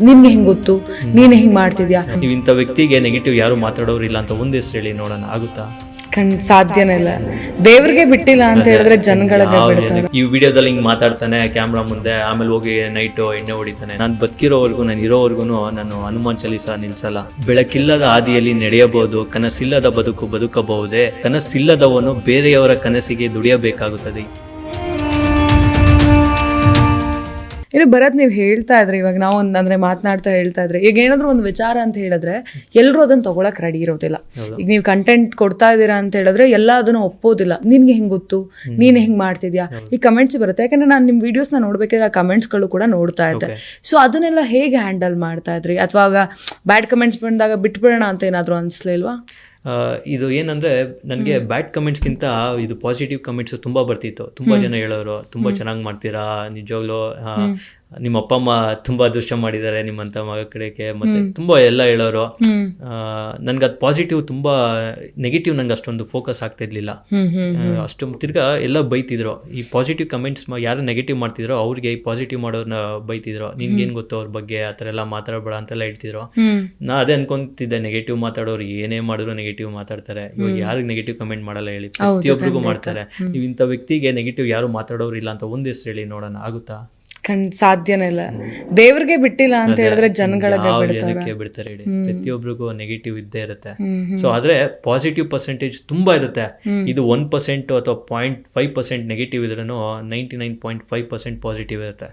ನಿನ್ಗೆ ಹೆಂಗ್ ಗೊತ್ತು? ನೀನ್ ಹೆಂಗ್ ಮಾಡ್ತಿದ್ಯಾ? ನೀವು ಇಂಥ ವ್ಯಕ್ತಿಗೆ ನೆಗೆಟಿವ್ ಯಾರು ಮಾತಾಡೋರು ಇಲ್ಲ ಅಂತ ಒಂದ್ ಹೆಸರು ಹೇಳಿ ನೋಡೋಣ ಆಗುತ್ತಾ? ಕಣ್ ಸಾಧ್ಯನೇ ಇಲ್ಲ. ದೇವ್ರಿಗೆ ಬಿಟ್ಟಿಲ್ಲ ಅಂತ ಹೇಳಿದ್ರೆ ಜನಗಳಿಗೆ ಬಿಡ್ತಾರೆ ಈ ವಿಡಿಯೋದಲ್ಲಿ ಹಿಂಗ್ ಮಾತಾಡ್ತಾನೆ ಕ್ಯಾಮ್ರಾ ಮುಂದೆ ಆಮೇಲೆ ಹೋಗಿ ನೈಟ್ ಎಣ್ಣೆ ಹೊಡಿತಾನೆ. ನಾನು ಬದುಕಿರೋವರೆಗೂ ನಾನು ಇರೋವರೆಗೂ ನಾನು ಹನುಮಾನ್ ಚಲಿಸ ನಿಲ್ಸಲ್ಲ. ಬೆಳಕಿಲ್ಲದ ಹಾದಿಯಲ್ಲಿ ನಡೆಯಬಹುದು ಕನಸಿಲ್ಲದ ಬದುಕು ಬದುಕಬಹುದೇ ಕನಸಿಲ್ಲದವನು ಬೇರೆಯವರ ಕನಸಿಗೆ ದುಡಿಯಬೇಕಾಗುತ್ತದೆ. ಇನ್ನು ಭರತ್ ನೀವು ಹೇಳ್ತಾ ಇದ್ರಿ ಇವಾಗ ನಾವು ಒಂದು ಅಂದರೆ ಮಾತನಾಡ್ತಾ ಹೇಳ್ತಾ ಇದ್ರೆ. ಈಗ ಏನಾದರೂ ಒಂದು ವಿಚಾರ ಅಂತ ಹೇಳಿದ್ರೆ ಎಲ್ಲರೂ ಅದನ್ನ ತೊಗೊಳಕ್ಕೆ ರೆಡಿ ಇರೋದಿಲ್ಲ. ಈಗ ನೀವು ಕಂಟೆಂಟ್ ಕೊಡ್ತಾ ಇದ್ದೀರಾ ಅಂತ ಹೇಳಿದ್ರೆ ಎಲ್ಲ ಅದನ್ನ ಒಪ್ಪೋದಿಲ್ಲ. ನಿನ್ಗೆ ಹೆಂಗೆ ಗೊತ್ತು? ನೀನು ಹೆಂಗೆ ಮಾಡ್ತಿದ್ಯಾ? ಈ ಕಮೆಂಟ್ಸ್ ಬರುತ್ತೆ. ಯಾಕಂದ್ರೆ ನಾನು ನಿಮ್ಮ ವಿಡಿಯೋಸ್ನ ನೋಡ್ಬೇಕಾದ್ರೆ ಆ comments ಗಳು ಕೂಡ ನೋಡ್ತಾ ಇದ್ದೆ. ಸೊ ಅದನ್ನೆಲ್ಲ ಹೇಗೆ ಹ್ಯಾಂಡಲ್ ಮಾಡ್ತಾ ಇದ್ರಿ? ಅಥವಾ ಬ್ಯಾಡ್ ಕಮೆಂಟ್ಸ್ ಬಂದಾಗ ಬಿಟ್ಬಿಡೋಣ ಅಂತ ಏನಾದರೂ ಅನ್ಸ್ಲಿಲ್ವಾ ಇದು ಏನಂದ್ರೆ ನನಗೆ ಬ್ಯಾಡ್ ಕಮೆಂಟ್ಸ್ಗಿಂತ ಇದು ಪಾಸಿಟಿವ್ ಕಮೆಂಟ್ಸ್ ತುಂಬಾ ಬರ್ತಿತ್ತು. ತುಂಬಾ ಜನ ಹೇಳೋರು ತುಂಬಾ ಚೆನ್ನಾಗಿ ಮಾಡ್ತೀರಾ ನಿಜವಾಗ್ಲೂ ನಿಮ್ಮ ಅಪ್ಪ ಅಮ್ಮ ತುಂಬಾ ಅದೃಷ್ಟ ಮಾಡಿದ್ದಾರೆ ನಿಮ್ಮಂತ ಮಗ ಕಡೆಗೆ ಮತ್ತೆ ತುಂಬಾ ಎಲ್ಲ ಹೇಳೋರು. ನನ್ಗೆ ಅದು ಪಾಸಿಟಿವ್ ತುಂಬಾ ನೆಗೆಟಿವ್ ನಂಗೆ ಅಷ್ಟೊಂದು ಫೋಕಸ್ ಆಗ್ತಾ ಇರ್ಲಿಲ್ಲ. ಅಷ್ಟು ತಿರ್ಗಾ ಎಲ್ಲ ಬೈತಿದ್ರು. ಈ ಪಾಸಿಟಿವ್ ಕಮೆಂಟ್ಸ್ ಯಾರು ನೆಗೆಟಿವ್ ಮಾಡ್ತಿದ್ರು ಅವ್ರಿಗೆ ಈ ಪಾಸಿಟಿವ್ ಮಾಡೋರ್ನ ಬೈತಿದ್ರು. ನಿನ್ಗೇನ್ ಗೊತ್ತು ಅವ್ರ ಬಗ್ಗೆ ಆ ಥರ ಎಲ್ಲ ಮಾತಾಡಬೇಡ ಅಂತೆಲ್ಲ ಹೇಳ್ತಿದ್ರು ಹ್ಮ್. ನಾ ಅದೇ ಅನ್ಕೊಂತಿದ್ದೆ ನೆಗೆಟಿವ್ ಮಾತಾಡೋರು ಏನೇ ಮಾಡಿದ್ರು ನೆಗೆಟಿವ್ ಮಾತಾಡ್ತಾರೆ. ಇವಾಗ ಯಾರಿಗೆ ನೆಗೆಟಿವ್ ಕಮೆಂಟ್ ಮಾಡಲ್ಲ ಹೇಳಿ. ಪ್ರತಿಯೊಬ್ಬರಿಗೂ ಮಾಡ್ತಾರೆ. ನೀವು ಇಂಥ ವ್ಯಕ್ತಿಗೆ ನೆಗೆಟಿವ್ ಯಾರು ಮಾತಾಡೋರು ಇಲ್ಲ ಅಂತ ಒಂದ್ ಹೆಸರು ಹೇಳಿ ನೋಡೋಣ. ಆಗುತ್ತಾ? ಕಣ್ ಸಾಧ್ಯನೇ ಇಲ್ಲ. ದೇವ್ರಿಗೆ ಬಿಟ್ಟಿಲ್ಲ ಅಂತ ಹೇಳಿದ್ರೆ ಜನಗಳಿಗೆ ಯಾವ ಬಿಡ್ತಾರೆ ಬಿಡ್ತಾರೆ ಹೇಳಿ? ಪ್ರತಿಯೊಬ್ಬರಿಗೂ ನೆಗೆಟಿವ್ ಇದ್ದೇ ಇರುತ್ತೆ. ಸೊ ಆದ್ರೆ ಪಾಸಿಟಿವ್ ಪರ್ಸೆಂಟೇಜ್ ತುಂಬಾ ಇರುತ್ತೆ. ಇದು ಒನ್ ಪರ್ಸೆಂಟ್ ಅಥವಾ ಪಾಯಿಂಟ್ ಫೈವ್ ಪರ್ಸೆಂಟ್ ನೆಗೆಟಿವ್ ಇದ್ರೂ ninety nine point five percent positive ಇರುತ್ತೆ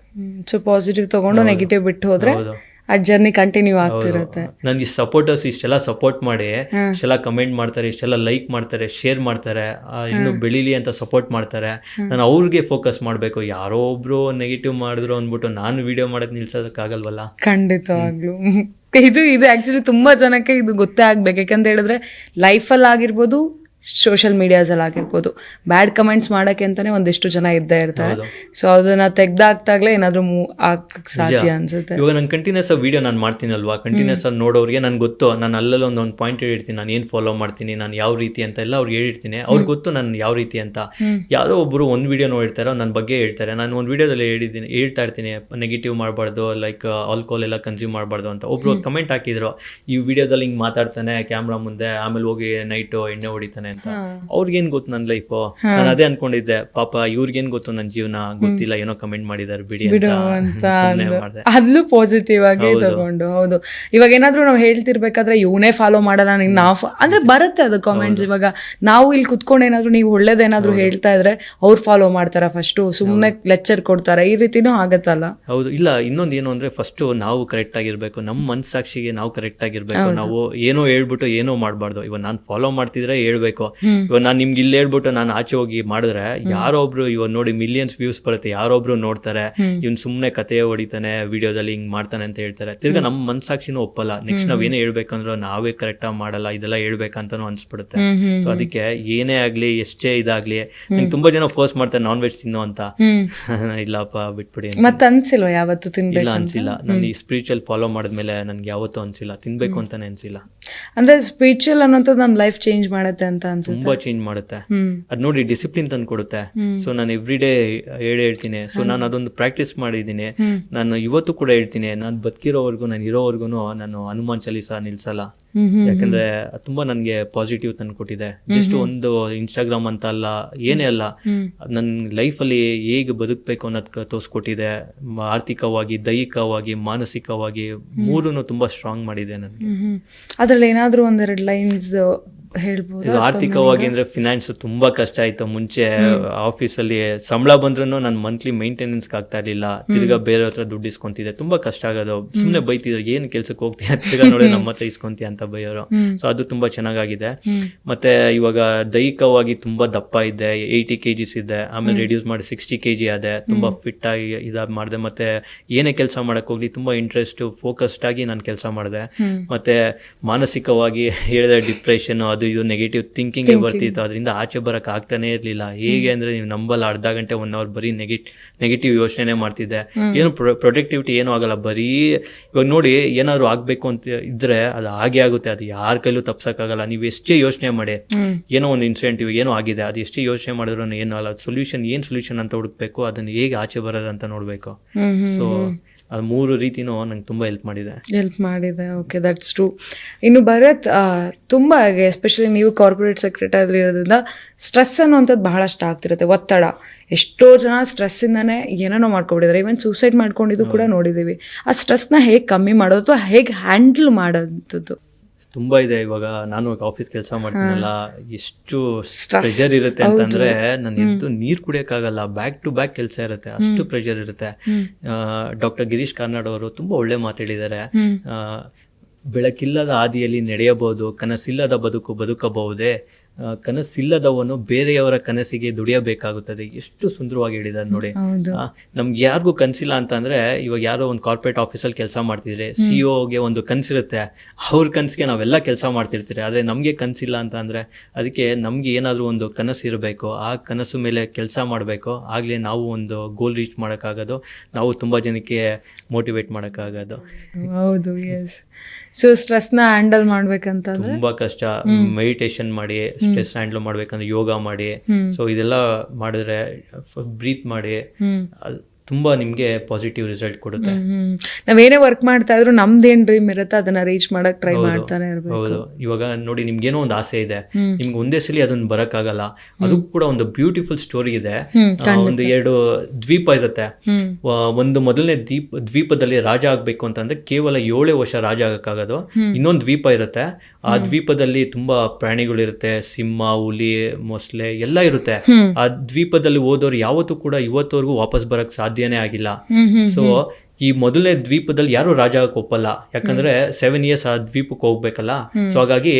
ಸೊ ಪಾಸಿಟಿವ್ ತಗೊಂಡು ನೆಗೆಟಿವ್ ಬಿಟ್ಟು ಹೋದ್ರೆ ಹೌದು. ಆ ಜರ್ನಿ ಕಂಟಿನ್ಯೂ ಆಗ್ತಿರುತ್ತೆ. ನನಗೆ ಸಪೋರ್ಟರ್ಸ್ ಇಷ್ಟೆಲ್ಲ ಸಪೋರ್ಟ್ ಮಾಡಿ ಇಷ್ಟೆಲ್ಲ ಕಮೆಂಟ್ ಮಾಡ್ತಾರೆ ಇಷ್ಟೆಲ್ಲ ಲೈಕ್ ಮಾಡ್ತಾರೆ ಶೇರ್ ಮಾಡ್ತಾರೆ ಇನ್ನು ಬೆಳೀಲಿ ಅಂತ ಸಪೋರ್ಟ್ ಮಾಡ್ತಾರೆ. ನಾನು ಅವ್ರಿಗೆ ಫೋಕಸ್ ಮಾಡಬೇಕು. ಯಾರೋ ಒಬ್ರು ನೆಗೆಟಿವ್ ಮಾಡಿದ್ರು ಅಂದ್ಬಿಟ್ಟು ನಾನು ವಿಡಿಯೋ ಮಾಡೋದು ನಿಲ್ಸೋದಕ್ಕಾಗಲ್ವಲ್ಲ? ಖಂಡಿತವಾಗ್ಲು. ಇದು ಇದು ಆಕ್ಚುಲಿ ತುಂಬಾ ಜನಕ್ಕೆ ಇದು ಗೊತ್ತೇ ಆಗ್ಬೇಕು. ಯಾಕಂತ ಹೇಳಿದ್ರೆ ಲೈಫಲ್ಲಿ ಆಗಿರ್ಬೋದು ಸೋಷಿಯಲ್ ಮೀಡಿಯಾಸಲ್ಲಿ ಆಗಿರ್ಬೋದು. ಬ್ಯಾಡ್ ಕಮೆಂಟ್ಸ್ ಮಾಡಕ್ಕೆ ಅಂತಾನೆ ಒಂದಿಷ್ಟು ಜನ ಇದ್ದೇ ಇರ್ತಾರೆ. ಸೊ ಅದನ್ನ ತೆಗ್ದಾಕ್ತಾಗಲೇ ಏನಾದರೂ ಮೂವ್ ಹಾಕಕ್ಕೆ ಸಾಧ್ಯ ಅನ್ಸುತ್ತೆ. ಇವಾಗ ನಾನು ಕಂಟಿನ್ಯೂಸ್ ವಿಡಿಯೋ ನಾನು ಮಾಡ್ತೀನಲ್ವಾ? ಕಂಟಿನ್ಯೂಸ್ ಆಗಿ ನೋಡೋರಿಗೆ ನನಗೆ ಗೊತ್ತು. ನಾನು ಅಲ್ಲಲ್ಲಿ ಒಂದೊಂದು ಪಾಯಿಂಟ್ ಹೇಳಿರ್ತೀನಿ. ನಾನು ಏನು ಫಾಲೋ ಮಾಡ್ತೀನಿ ನಾನು ಯಾವ ರೀತಿ ಅಂತ ಎಲ್ಲ ಅವ್ರಿಗೆ ಹೇಳಿರ್ತೀನಿ. ಅವ್ರಿಗೆ ಗೊತ್ತು ನಾನು ಯಾವ ರೀತಿ ಅಂತ. ಯಾರೋ ಒಬ್ಬರು ಒಂದು ವೀಡಿಯೋ ನೋಡಿರ್ತಾರೆ ನನ್ನ ಬಗ್ಗೆ ಹೇಳ್ತಾರೆ. ನಾನು ಒಂದು ವಿಡಿಯೋದಲ್ಲಿ ಹೇಳಿದ್ದೀನಿ ಹೇಳ್ತಾ ಇರ್ತೀನಿ. ನೆಗೆಟಿವ್ ಮಾಡಬಾರ್ದು ಲೈಕ್ ಆಲ್ಕೋಹಾಲ್ ಎಲ್ಲ ಕನ್ಸ್ಯೂಮ್ ಮಾಡಬಾರ್ದು ಅಂತ. ಒಬ್ರು ಕಮೆಂಟ್ ಹಾಕಿದ್ರು ಈ ವಿಡಿಯೋದಲ್ಲಿ ಹಿಂಗೆ ಮಾತಾಡ್ತಾನೆ ಕ್ಯಾಮ್ರಾ ಮುಂದೆ ಆಮೇಲೆ ಹೋಗಿ ನೈಟು ಎಣ್ಣೆ ಹೊಡಿತಾನೆ. ಅಂತ. ಅವ್ರಿಗೇನ್ ಗೊತ್ತು ನನ್ನ ಲೈಫು ನಾನು ಅದೇ ಅನ್ಕೊಂಡಿದ್ದೆ ಪಾಪ ಇವ್ರಿಗೇನ್ ಗೊತ್ತು ನನ್ನ ಜೀವನ? ಗೊತ್ತಿಲ್ಲ ಏನೋ ಕಮೆಂಟ್ ಮಾಡಿದಾರೆ ಬಿಡಿ ಅಂತ. ಅದ್ಲು ಪಾಸಿಟಿವ್ ಆಗಿ ತಗೊಂಡು ಹೌದು. ಇವಾಗ ಏನಾದ್ರೂ ನಾವು ಹೇಳ್ತಿರ್ಬೇಕಾದ್ರೆ ಇವನೇ ಫಾಲೋ ಮಾಡಲ್ಲ ನಿನ್ನ ನಾವು ಅಂದ್ರೆ ಬರುತ್ತೆ ಅದು ಕಾಮೆಂಟ್ಸ್ ಇವಾಗ. ನಾವು ಇಲ್ಲಿ ಕುತ್ಕೊಂಡು ಏನಾದ್ರು ನೀವು ಒಳ್ಳೇದೇನಾದ್ರು ಹೇಳ್ತಾ ಇದ್ರೆ ಅವ್ರು ಫಾಲೋ ಮಾಡ್ತಾರ ಫಸ್ಟ್ ಸುಮ್ನೆ ಲೆಕ್ಚರ್ ಕೊಡ್ತಾರೆ ಈ ರೀತಿನೂ ಆಗತ್ತಲ್ಲ? ಹೌದು. ಇಲ್ಲ ಇನ್ನೊಂದು ಏನು ಅಂದ್ರೆ ಫಸ್ಟ್ ನಾವು ಕರೆಕ್ಟ್ ಆಗಿರ್ಬೇಕು. ನಮ್ಮ ಮನ್ಸಾಕ್ಷಿಗೆ ನಾವು ಕರೆಕ್ಟ್ ಆಗಿರ್ಬೇಕು. ನಾವು ಏನೋ ಹೇಳ್ಬಿಟ್ಟು ಏನೋ ಮಾಡಬಾರ್ದು. ಇವಾಗ ನಾನು ಫಾಲೋ ಮಾಡ್ತಿದ್ರೆ ಹೇಳ್ಬೇಕು. ಇವಾಗ ನಾನು ನಿಮ್ಗೆ ಇಲ್ಲಿ ಹೇಳ್ಬಿಟ್ಟು ನಾನು ಆಚೆ ಹೋಗಿ ಮಾಡಿದ್ರೆ ಯಾರೊಬ್ರು ಇವಾಗ ನೋಡಿ ಮಿಲಿಯನ್ಸ್ ವ್ಯೂಸ್ ಬರುತ್ತೆ ಯಾರೊಬ್ರು ನೋಡ್ತಾರೆ ಇವ್ನು ಸುಮ್ಮನೆ ಕತೆ ಹೊಡಿತಾನೆ ವಿಡಿಯೋದಲ್ಲಿ ಹಿಂಗ್ ಮಾಡ್ತಾನೆ ಅಂತ ಹೇಳ್ತಾರೆ. ತಿರ್ಗಾ ನಮ್ಮ ಮನ್ಸಾಕ್ಷಿನೂ ಒಪ್ಪಲ್ಲ. ನೆಕ್ಸ್ಟ್ ನಾವ್ ಏನೇ ಹೇಳ್ಬೇಕಂದ್ರೆ ನಾವೇ ಕರೆಕ್ಟಾಗಿ ಮಾಡಲ್ಲ ಇದೆಲ್ಲ ಹೇಳ್ಬೇಕಂತಾನು ಅನ್ಸ್ಬಿಡುತ್ತೆ. ಸೊ ಅದಕ್ಕೆ ಏನೇ ಆಗ್ಲಿ ಎಷ್ಟೇ ಇದಾಗ್ಲಿ ನಂಗೆ ತುಂಬಾ ಜನ ಫೋರ್ಸ್ ಮಾಡ್ತಾರೆ ನಾನ್ ವೆಜ್ ತಿನ್ನು ಅಂತ. ಇಲ್ಲಪ್ಪ ಬಿಟ್ಬಿಡಿ ಮತ್ತೆ ಅನ್ಸಿಲ್ಲ ಅನ್ಸಿಲ್ವ ಯಾವತ್ತು ತಿನ್ಬೇಕು ಇಲ್ಲ ಅನ್ಸಿಲ್ಲ. ನಾನು ಈ ಸ್ಪಿರಿಚುವಲ್ ಫಾಲೋ ಮಾಡಿದ್ಮೇಲೆ ನನ್ಗೆ ಯಾವತ್ತೂ ಅನ್ಸಿಲ್ಲ. ತಿನ್ಬೇಕು ಅಂತಾನೆ ಅನ್ಸಿಲ್ಲ. ಅಂದ್ರೆ ಸ್ಪಿರಿಚುವಲ್ ಅನ್ನೋಂಥದ್ದು ನಮ್ ಲೈಫ್ ಚೇಂಜ್ ಮಾಡುತ್ತೆ ಅಂತ ಅನ್ಸುತ್ತೆ. ತುಂಬಾ ಚೇಂಜ್ ಮಾಡುತ್ತೆ. ಹ್ಮ್. ಅದ್ ನೋಡಿ ಡಿಸಿಪ್ಲಿನ್ ತಂದು ಕೊಡುತ್ತೆ. ಸೊ ನಾನು ಎವ್ರಿ ಡೇ ಹೇಳಿ ಹೇಳ್ತೀನಿ. ಸೊ ನಾನು ಅದೊಂದು ಪ್ರಾಕ್ಟೀಸ್ ಮಾಡಿದ್ದೀನಿ. ನಾನು ಇವತ್ತು ಕೂಡ ಹೇಳ್ತೀನಿ. ನಾನು ಬದುಕಿರೋವರೆಗೂ ನಾನು ಇರೋವರೆಗೂ ನಾನು ಹನುಮಾನ್ ಚಾಲೀಸ ನಿಲ್ಸಲ್ಲ. ಯಾಕಂದ್ರೆ ತುಂಬಾ ನನಗೆ ಪಾಸಿಟಿವ್ ತಂದು ಕೊಟ್ಟಿದೆ. ಜಸ್ಟ್ ಒಂದು ಇನ್ಸ್ಟಾಗ್ರಾಮ್ ಅಂತ ಅಲ್ಲ ಏನೇ ಅಲ್ಲ ನನ್ನ ಲೈಫಲ್ಲಿ ಹೇಗೆ ಬದುಕಬೇಕು ಅನ್ನೋದಕ್ಕೆ ತೋರಿಸ್ಕೊಟ್ಟಿದೆ. ಆರ್ಥಿಕವಾಗಿ ದೈಹಿಕವಾಗಿ ಮಾನಸಿಕವಾಗಿ ಮೂರನ್ನು ತುಂಬಾ ಸ್ಟ್ರಾಂಗ್ ಮಾಡಿದೆ ನನಗೆ. ಅದ್ರಲ್ಲಿ ಏನಾದ್ರೂ ಒಂದೆರಡು ಲೈನ್ಸ್ ಹೇಳ್ಬೋದು ಇದು ಆರ್ಥಿಕವಾಗಿ ಅಂದ್ರೆ ಫಿನಾನ್ಸ್ ತುಂಬಾ ಕಷ್ಟ ಆಯ್ತು. ಮುಂಚೆ ಆಫೀಸಲ್ಲಿ ಸಂಬಳ ಬಂದ್ರೂ ನಾನು ಮಂತ್ಲಿ ಮೇಂಟೆನೆನ್ಸ್ ಆಗ್ತಾ ಇರ್ಲಿಲ್ಲ. ತಿರ್ಗಾ ಬೇರೆ ಹತ್ರ ದುಡ್ಡು ಇಸ್ಕೊಂತಿದ್ದೆ. ತುಂಬಾ ಕಷ್ಟ ಆಗೋದು. ಸುಮ್ನೆ ಬೈತಿದ್ರು ಏನ್ ಕೆಲ್ಸಕ್ಕೆ ಹೋಗ್ತೀಯ? ತಿರ್ಗಾ ನೋಡಿ ನಮ್ಮ ಹತ್ರ ಇಸ್ಕೊಂತೀಯ? ಅಂತ ಬೈಯೋರು. ಸೊ ಅದು ತುಂಬಾ ಚೆನ್ನಾಗಾಗಿದೆ. ಮತ್ತೆ ಇವಾಗ ದೈಹಿಕವಾಗಿ ತುಂಬಾ ದಪ್ಪ ಇದ್ದೆ. ಏಯ್ಟಿ ಕೆ ಜಿಸ್ ಇದೆ ಆಮೇಲೆ ರೆಡ್ಯೂಸ್ ಮಾಡಿ ಸಿಕ್ಸ್ಟಿ ಕೆ ಜಿ ಆದೆ. ತುಂಬಾ ಫಿಟ್ ಆಗಿ ಇದಾಗಿ ಮಾಡಿದೆ. ಮತ್ತೆ ಏನೇ ಕೆಲಸ ಮಾಡಕ್ ಹೋಗ್ಲಿ ತುಂಬಾ ಇಂಟ್ರೆಸ್ಟ್ ಫೋಕಸ್ಡ್ ಆಗಿ ನಾನು ಕೆಲಸ ಮಾಡಿದೆ. ಮತ್ತೆ ಮಾನಸಿಕವಾಗಿ ಹೇಳಿದ ಡಿಪ್ರೆಷನ್ ಅದು ಇದು ನೆಗೆಟಿವ್ ಥಿಂಕಿಂಗ್ ಬರ್ತಿತ್ತು. ಅದರಿಂದ ಆಚೆ ಬರಕ್ ಆಗ್ತಾನೆ ಇರ್ಲಿಲ್ಲ. ಹೇಗೆ ಅಂದ್ರೆ ನೀವು ನಂಬಲ್ಲ ಅರ್ಧ ಗಂಟೆ ಒನ್ ಅವರ್ ಬರೀ ನೆಗೆಟ್ ನೆಗೆಟಿವ್ ಯೋಚನೆ ಮಾಡ್ತಿದ್ದೆ. ಏನು ಪ್ರೊಡಕ್ಟಿವಿಟಿ ಏನೂ ಆಗಲ್ಲ. ಬರೀ ಇವಾಗ ನೋಡಿ ಏನಾದ್ರು ಆಗ್ಬೇಕು ಅಂತ ಇದ್ರೆ ಅದು ಹಾಗೆ ಆಗುತ್ತೆ. ಅದು ಯಾರ ಕೈಲೂ ತಪ್ಸಕ್ಕಾಗಲ್ಲ. ನೀವು ಎಷ್ಟೇ ಯೋಚನೆ ಮಾಡಿ ಏನೋ ಒಂದು ಇನ್ಸಿಡೆಂಟ್ ಇವಾಗ ಏನೋ ಆಗಿದೆ ಅದು ಎಷ್ಟೇ ಯೋಚನೆ ಮಾಡಿದ್ರು ಏನೂ ಅಲ್ಲ. ಸೊಲ್ಯೂಷನ್ ಏನ್ ಸೊಲ್ಯೂಷನ್ ಅಂತ ಹುಡುಕ್ಬೇಕು? ಅದನ್ನ ಹೇಗೆ ಆಚೆ ಬರೋದು ಅಂತ ನೋಡ್ಬೇಕು. ಸೊ ಅದು ಮೂರು ರೀತಿನೂ ನಂಗೆ ತುಂಬ ಹೆಲ್ಪ್ ಮಾಡಿದೆ. ಹೆಲ್ಪ್ ಮಾಡಿದೆ. ಓಕೆ ದಟ್ಸ್ ಟ್ರೂ ಇನ್ನು ಭರತ್ ತುಂಬ ಹಾಗೆ ಎಸ್ಪೆಷಲಿ ನೀವು ಕಾರ್ಪೊರೇಟ್ ಸೆಕ್ರೆಟರಿ ಇರೋದ್ರಿಂದ ಸ್ಟ್ರೆಸ್ ಅನ್ನುವಂಥದ್ದು ಬಹಳಷ್ಟು ಆಗ್ತಿರುತ್ತೆ. ಒತ್ತಡ. ಎಷ್ಟೋ ಜನ ಸ್ಟ್ರೆಸ್ಸಿಂದನೇ ಏನೇನೋ ಮಾಡ್ಕೊಬಿಟ್ಟಿದ್ದಾರೆ. ಈವನ್ ಸೂಸೈಡ್ ಮಾಡ್ಕೊಂಡಿದ್ದು ಕೂಡ ನೋಡಿದ್ದೀವಿ ಆ ಸ್ಟ್ರೆಸ್ನ ಹೇಗೆ ಕಮ್ಮಿ ಮಾಡೋದು ಅಥವಾ ಹೇಗೆ ಹ್ಯಾಂಡಲ್ ಮಾಡೋಂಥದ್ದು ತುಂಬಾ ಇದೆ ಇವಾಗ. ನಾನು ಆಫೀಸ್ ಕೆಲಸ ಮಾಡ್ತೀನಲ್ಲ ಎಷ್ಟು. ಪ್ರೆಷರ್ ಇರುತ್ತೆ ಅಂತಂದ್ರೆ ನಾನು ಎದ್ದು ನೀರ್ ಕುಡಿಯಕ್ಕಾಗಲ್ಲ ಬ್ಯಾಕ್ ಟು ಬ್ಯಾಕ್ ಕೆಲಸ ಇರುತ್ತೆ ಅಷ್ಟು ಪ್ರೆಷರ್ ಇರುತ್ತೆ. ಡಾಕ್ಟರ್ ಗಿರೀಶ್ ಕಾರ್ನಾಡ್ ಅವರು ತುಂಬಾ ಒಳ್ಳೆ ಮಾತಾಡಿದ್ದಾರೆ. ಆ, ಬೆಳಕಿಲ್ಲದ ಹಾದಿಯಲ್ಲಿ ನಡೆಯಬಹುದು ಕನಸಿಲ್ಲದ ಬದುಕು ಬದುಕಬಹುದೇ? ಕನಸಿಲ್ಲದವನು ಬೇರೆಯವರ ಕನಸಿಗೆ ದುಡಿಯಬೇಕಾಗುತ್ತದೆ. ಎಷ್ಟು ಸುಂದರವಾಗಿ ಹೇಳಿದ್ದಾರೆ ನೋಡಿ. ನಮ್ಗೆ ಯಾರಿಗೂ ಕನಸಿಲ್ಲ ಅಂತ ಅಂದ್ರೆ ಇವಾಗ ಯಾರೋ ಒಂದು ಕಾರ್ಪೊರೇಟ್ ಆಫೀಸಲ್ಲಿ ಕೆಲಸ ಮಾಡ್ತಿದ್ರೆ ಸಿ ಗೆ ಒಂದು ಕನಸಿರುತ್ತೆ. ಅವ್ರ ಕನಸಿಗೆ ನಾವೆಲ್ಲ ಕೆಲಸ ಮಾಡ್ತಿರ್ತೀರಿ. ಆದ್ರೆ ನಮ್ಗೆ ಕನಸಿಲ್ಲ ಅಂತ ಅಂದ್ರೆ ಅದಕ್ಕೆ ನಮ್ಗೆ ಏನಾದರೂ ಒಂದು ಕನಸು ಇರಬೇಕು. ಆ ಕನಸು ಮೇಲೆ ಕೆಲಸ ಮಾಡಬೇಕು. ಆಗ್ಲೇ ನಾವು ಒಂದು ಗೋಲ್ ರೀಚ್ ಮಾಡೋಕ್ಕಾಗೋದು. ನಾವು ತುಂಬಾ ಜನಕ್ಕೆ ಮೋಟಿವೇಟ್ ಮಾಡೋಕ್ಕಾಗೋದು. ಹೌದು ಎಸ್ ಸೊ ಸ್ಟ್ರೆಸ್ನ ಹ್ಯಾಂಡಲ್ ಮಾಡ್ಬೇಕಂತ ತುಂಬಾ ಕಷ್ಟ. ಮೆಡಿಟೇಷನ್ ಮಾಡಿ ಸ್ಟ್ರೆಸ್ ಹ್ಯಾಂಡಲ್ ಮಾಡ್ಬೇಕಂದ್ರೆ ಯೋಗ ಮಾಡಿ. ಸೊ ಇದೆಲ್ಲ ಮಾಡಿದ್ರೆ ಬ್ರೀತ್ ಮಾಡಿ. ತುಂಬಾ ನಿಮ್ಗೆ ಪಾಸಿಟಿವ್ ರಿಸಲ್ಟ್ ಕೊಡುತ್ತೆ. ನಾವೇನೇ ವರ್ಕ್ ಮಾಡ್ತಾ ಇದ್ರು ನಮ್ದೇನ್ ಡ್ರೀಮ್ ಇರುತ್ತೆ ಅದನ್ನ ರೀಚ್ ಮಾಡಕ್ ಟ್ರೈ ಮಾಡ್ತಾನೆ ಇರಬೇಕು. ಹೌದು. ಇವಾಗ ನೋಡಿ ನಿಮ್ಗೇನೋ ಒಂದು ಆಸೆ ಇದೆ. ನಿಮ್ಗೆ ಒಂದೇ ಸಲ ಅದನ್ನ ಬರಕ್ಕಾಗಲ್ಲ. ಅದು ಕೂಡ ಒಂದು ಬ್ಯೂಟಿಫುಲ್ ಸ್ಟೋರಿ ಇದೆ. ಒಂದು ಎರಡು ದ್ವೀಪ ಇರುತ್ತೆ. ಒಂದು ಮೊದಲನೇ ದ್ವೀಪ ದ್ವೀಪದಲ್ಲಿ ರಾಜ ಆಗ್ಬೇಕು ಅಂತಂದ್ರೆ ಕೇವಲ ಏಳೇ ವರ್ಷ ರಾಜ ಆಗಕ್ಕಾಗೋದು. ಇನ್ನೊಂದು ದ್ವೀಪ ಇರುತ್ತೆ. ಆ ದ್ವೀಪದಲ್ಲಿ ತುಂಬಾ ಪ್ರಾಣಿಗಳಿರುತ್ತೆ ಸಿಂಹ ಹುಲಿ ಮೊಸಳೆ ಎಲ್ಲ ಇರುತ್ತೆ. ಆ ದ್ವೀಪದಲ್ಲಿ ಹೋದವ್ರು ಯಾವತ್ತೂ ಕೂಡ ಇವತ್ತವರೆಗೂ ವಾಪಸ್ ಬರಕ್ ಸಾಧ್ಯನೇ ಆಗಿಲ್ಲ. ಸೊ ಈ ಮೊದಲನೇ ದ್ವೀಪದಲ್ಲಿ ಯಾರು ರಾಜ ಒಪ್ಪಲ್ಲ. ಯಾಕಂದ್ರೆ ಸೆವೆನ್ ಇಯರ್ಸ್ ಆ ದ್ವೀಪಕ್ಕೆ ಹೋಗ್ಬೇಕಲ್ಲ? ಸೊ ಹಾಗಾಗಿ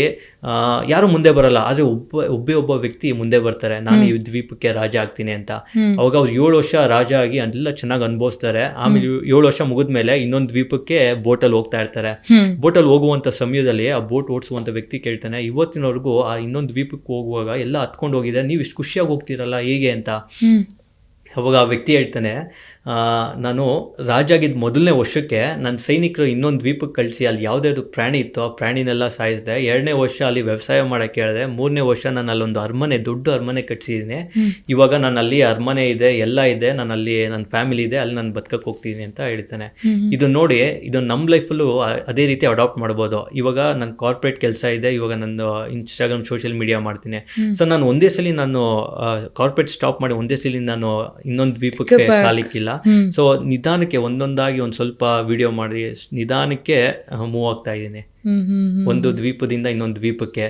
ಯಾರು ಮುಂದೆ ಬರಲ್ಲ. ಆದ್ರೆ ಒಬ್ಬ ಒಬ್ಬೇ ಒಬ್ಬ ವ್ಯಕ್ತಿ ಮುಂದೆ ಬರ್ತಾರೆ. ನಾನು ಈ ದ್ವೀಪಕ್ಕೆ ರಾಜ ಆಗ್ತೀನಿ ಅಂತ. ಅವಾಗ ಅವ್ರು ಏಳು ವರ್ಷ ರಾಜ ಆಗಿ ಅದೆಲ್ಲ ಚೆನ್ನಾಗಿ ಅನುಭವಿಸ್ತಾರೆ. ಆಮೇಲೆ ಏಳು ವರ್ಷ ಮುಗಿದ್ಮೇಲೆ ಇನ್ನೊಂದು ದ್ವೀಪಕ್ಕೆ ಬೋಟಲ್ಲಿ ಹೋಗ್ತಾ ಇರ್ತಾರೆ. ಬೋಟಲ್ಲಿ ಹೋಗುವಂತ ಸಮಯದಲ್ಲಿ ಆ ಬೋಟ್ ಓಡಿಸುವಂತ ವ್ಯಕ್ತಿ ಕೇಳ್ತಾನೆ ಇವತ್ತಿನವರೆಗೂ ಆ ಇನ್ನೊಂದು ದ್ವೀಪಕ್ಕೆ ಹೋಗುವಾಗ ಎಲ್ಲ ಹತ್ಕೊಂಡು ಹೋಗಿದೆ. ನೀವು ಇಷ್ಟು ಖುಷಿಯಾಗಿ ಹೋಗ್ತೀರಲ್ಲ? ಹೇಗೆ? ಅಂತ. ಅವಾಗ ಆ ವ್ಯಕ್ತಿ ಹೇಳ್ತಾನೆ ನಾನು ರಾಜ ಆಗಿದ್ದ ಮೊದಲನೇ ವರ್ಷಕ್ಕೆ ನನ್ನ ಸೈನಿಕರು ಇನ್ನೊಂದು ದ್ವೀಪಕ್ಕೆ ಕಳಿಸಿ ಅಲ್ಲಿ ಯಾವುದ್ಯಾವುದು ಪ್ರಾಣಿ ಇತ್ತು ಆ ಪ್ರಾಣಿನೆಲ್ಲ ಸಾಯಿಸಿದೆ. ಎರಡನೇ ವರ್ಷ ಅಲ್ಲಿ ವ್ಯವಸಾಯ ಮಾಡೋಕ್ಕೆ ಹೇಳಿದೆ. ಮೂರನೇ ವರ್ಷ ನಾನು ಅಲ್ಲೊಂದು ಅರಮನೆ ದೊಡ್ಡ ಅರಮನೆ ಕಟ್ಸಿದ್ದೀನಿ. ಇವಾಗ ನಾನು ಅಲ್ಲಿ ಅರಮನೆ ಇದೆ ಎಲ್ಲ ಇದೆ ನಾನು ಅಲ್ಲಿ ನನ್ನ ಫ್ಯಾಮಿಲಿ ಇದೆ ಅಲ್ಲಿ ನಾನು ಬದುಕಕ್ಕೆ ಹೋಗ್ತೀನಿ ಅಂತ ಹೇಳ್ತಾನೆ. ಇದು ನೋಡಿ ಇದು ನಮ್ಮ ಲೈಫಲ್ಲೂ ಅದೇ ರೀತಿ ಅಡಾಪ್ಟ್ ಮಾಡ್ಬೋದು. ಇವಾಗ ನನ್ನ ಕಾರ್ಪೊರೇಟ್ ಕೆಲಸ ಇದೆ ಇವಾಗ ನಂದು ಇನ್ಸ್ಟಾಗ್ರಾಮ್ ಸೋಷಿಯಲ್ ಮೀಡಿಯಾ ಮಾಡ್ತೀನಿ. ಸೊ ನಾನು ಒಂದೇ ಸಲ ನಾನು ಕಾರ್ಪೊರೇಟ್ ಸ್ಟಾಪ್ ಮಾಡಿ ಒಂದೇ ಸಲ ನಾನು ಇನ್ನೊಂದು ದ್ವೀಪಕ್ಕೆ ಕಾಲಿಕ್ಕಿಲ್ಲ. ಸೊ ನಿಧಾನಕ್ಕೆ ಒಂದೊಂದಾಗಿ ಒಂದು ಸ್ವಲ್ಪ ವಿಡಿಯೋ ಮಾಡಿ ನಿಧಾನಕ್ಕೆ ಮೂವ್ ಆಗ್ತಾ ಇದ್ದೀನಿ. ಒಂದು ದ್ವೀಪದಿಂದ ಇನ್ನೊಂದು ದ್ವೀಪಕ್ಕೆ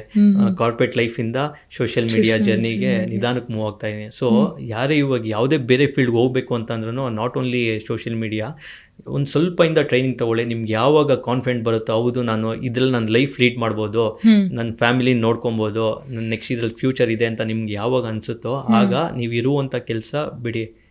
ಕಾರ್ಪೊರೇಟ್ ಲೈಫ್ ಇಂದ ಸೋಷಿಯಲ್ ಮೀಡಿಯಾ ಜರ್ನಿಗೆ ನಿಧಾನಕ್ಕೆ ಮೂವ್ ಆಗ್ತಾ ಇದ್ದೀನಿ. ಸೊ ಯಾರೇ ಇವಾಗ ಯಾವುದೇ ಬೇರೆ ಫೀಲ್ಡ್ಗೆ ಹೋಗ್ಬೇಕು ಅಂತಂದ್ರೂ ನಾಟ್ ಓನ್ಲಿ ಸೋಷಿಯಲ್ ಮೀಡಿಯಾ ಒಂದು ಸ್ವಲ್ಪ ಇಂದ ಟ್ರೈನಿಂಗ್ ತಗೊಳ್ಳಿ. ನಿಮ್ಗೆ ಯಾವಾಗ ಕಾನ್ಫಿಡೆಂಟ್ ಬರುತ್ತೋ ಹೌದು ನಾನು ಇದ್ರಲ್ಲಿ ನನ್ನ ಲೈಫ್ ಲೀಡ್ ಮಾಡ್ಬೋದು ನನ್ನ ಫ್ಯಾಮಿಲಿ ನೋಡ್ಕೊಬೋದು ನನ್ನ ನೆಕ್ಸ್ಟ್ ಇದ್ರಲ್ಲಿ ಫ್ಯೂಚರ್ ಇದೆ ಅಂತ ನಿಮ್ಗೆ ಯಾವಾಗ ಅನ್ಸುತ್ತೋ ಆಗ ನೀವು ಇರುವಂಥ ಕೆಲಸ ಬಿಡಿ.